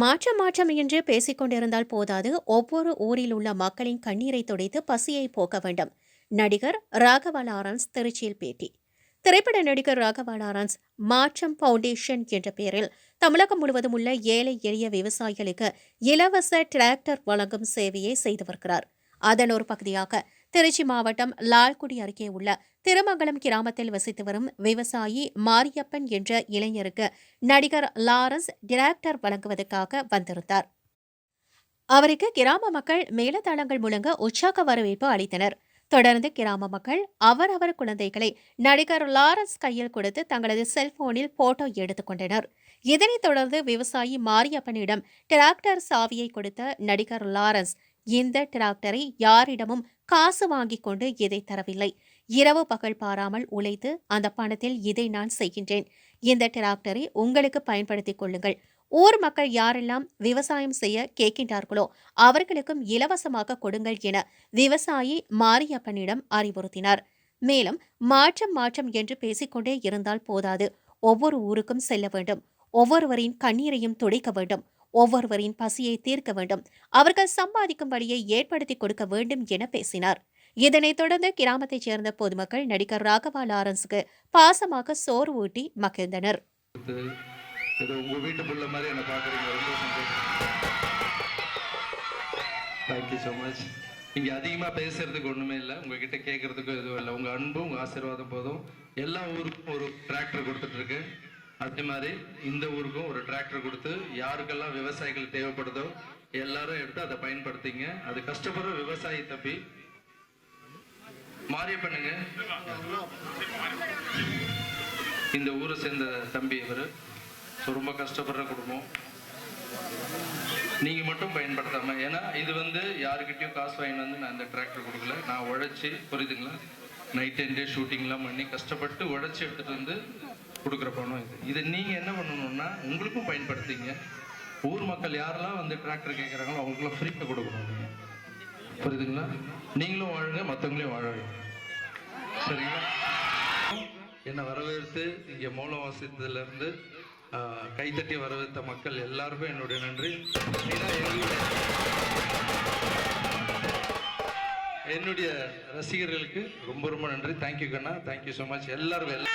மாற்றம் மாற்றம் என்று பேசிக் கொண்டிருந்தால் போதாது. ஒவ்வொரு ஊரில் உள்ள மக்களின் கண்ணீரை துடைத்து பசியை போக்க வேண்டும். நடிகர் ராகவா லாரன்ஸ் திருச்சியில் பேட்டி. திரைப்பட நடிகர் ராகவா லாரன்ஸ் மாற்றம் ஃபவுண்டேஷன் என்ற பெயரில் தமிழகம் முழுவதும் உள்ள ஏழை எளிய விவசாயிகளுக்கு இலவச டிராக்டர் வழங்கும் சேவையை செய்து வருகிறார். அதன் ஒரு பகுதியாக திருச்சி மாவட்டம் லால்குடி அருகே உள்ள திருமங்கலம் கிராமத்தில் வசித்து வரும் விவசாயி மாரியப்பன் என்ற இளைஞருக்கு நடிகர் லாரன்ஸ் டிராக்டர் வழங்குவதற்காக வந்திருந்தார். அவருக்கு கிராம மக்கள் மேலதளங்கள் முழங்க உற்சாக வரவேற்பு அளித்தனர். தொடர்ந்து கிராம மக்கள் அவரவர் குழந்தைகளை நடிகர் லாரன்ஸ் கையில் கொடுத்து தங்களது செல்போனில் போட்டோ எடுத்துக் கொண்டனர். இதனைத் தொடர்ந்து விவசாயி மாரியப்பனிடம் டிராக்டர் சாவியை கொடுத்த நடிகர் லாரன்ஸ் இந்த டிராக்டரை யாரிடமும் காசு வாங்கிக் கொண்டு இதை தரவில்லை. இரவு பகல் பாராமல் உழைத்து அந்த பணத்தில் இதை நான் செய்கின்றேன். இந்த டிராக்டரை உங்களுக்கு பயன்படுத்திக் கொள்ளுங்கள். ஊர் மக்கள் யாரெல்லாம் விவசாயம் செய்ய கேட்கின்றார்களோ அவர்களுக்கும் இலவசமாக கொடுங்கள் என விவசாயி மாரியப்பனிடம் அறிவுறுத்தினார். மேலும் மாற்றம் மாற்றம் என்று பேசிக்கொண்டே இருந்தால் போதாது. ஒவ்வொரு ஊருக்கும் செல்ல வேண்டும். ஒவ்வொருவரின் கண்ணீரையும் துடைக்க வேண்டும். ஒவ்வொருவரின் பசியை தீர்க்க வேண்டும். அவர்கள் சம்பாதிக்கும் வழியை ஏற்படுத்தி கொடுக்க வேண்டும் என பேசினார். இதனைத் தொடர்ந்து கிராமத்தைச் சேர்ந்த பொதுமக்கள் நடிகர் ராகவா லாரன்ஸுக்கு பாசமாக சோறு ஊட்டி மகிழ்ந்தனர். இங்கே அதிகமாக பேசுறதுக்கு ஒன்றுமே இல்லை. உங்ககிட்ட கேட்கறதுக்கும் எதுவும் இல்லை. உங்கள் அன்பும் உங்கள் ஆசீர்வாதம் போதும். எல்லா ஊருக்கும் ஒரு டிராக்டர் கொடுத்துட்ருக்கு அதே மாதிரி இந்த ஊருக்கும் ஒரு டிராக்டர் கொடுத்து யாருக்கெல்லாம் விவசாயிகள் தேவைப்படுதோ எல்லாரும் எடுத்து அதை பயன்படுத்திங்க. அது கஷ்டப்படுற விவசாயி தப்பி மாறிய பண்ணுங்க இந்த ஊரை சேர்ந்த தம்பி இவர். ஸோ ரொம்ப கஷ்டப்படுற குடும்பம். நீங்கள் மட்டும் பயன்படுத்தாம ஏன்னா இது வந்து யாருக்கிட்டயும் காசு வாங்கிட்டு வந்து நான் இந்த டிராக்டர் கொடுக்கல. நான் உழைச்சி புரியுதுங்களா? நைட் அண்ட் டே ஷூட்டிங்லாம் பண்ணி கஷ்டப்பட்டு உழைச்சி எடுத்துகிட்டு வந்து கொடுக்குற பணம் இது. இதை நீங்கள் என்ன பண்ணணும்னா உங்களுக்கும் பயன்படுத்திங்க. ஊர் மக்கள் யாரெல்லாம் வந்து டிராக்டர் கேட்குறாங்களோ அவங்களுக்குலாம் ஃப்ரீயாக கொடுக்கணும் நீங்கள் புரியுதுங்களா? நீங்களும் வாழுங்க மற்றவங்களையும் வாழ சரிங்களா? என்னை வரவேற்று இங்கே மூலம் வசித்ததுலேருந்து கைத்தட்டி வரவேற்ற மக்கள் எல்லாருக்கும் என்னுடைய நன்றி. என்னுடைய ரசிகர்களுக்கு ரொம்ப ரொம்ப நன்றி. தேங்க்யூ கண்ணா. தேங்க்யூ ஸோ மச் எல்லாரும் எல்லா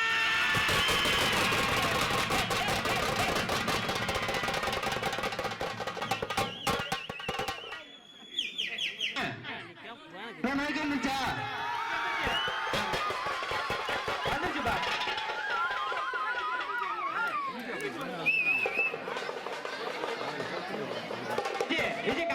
விஜய்,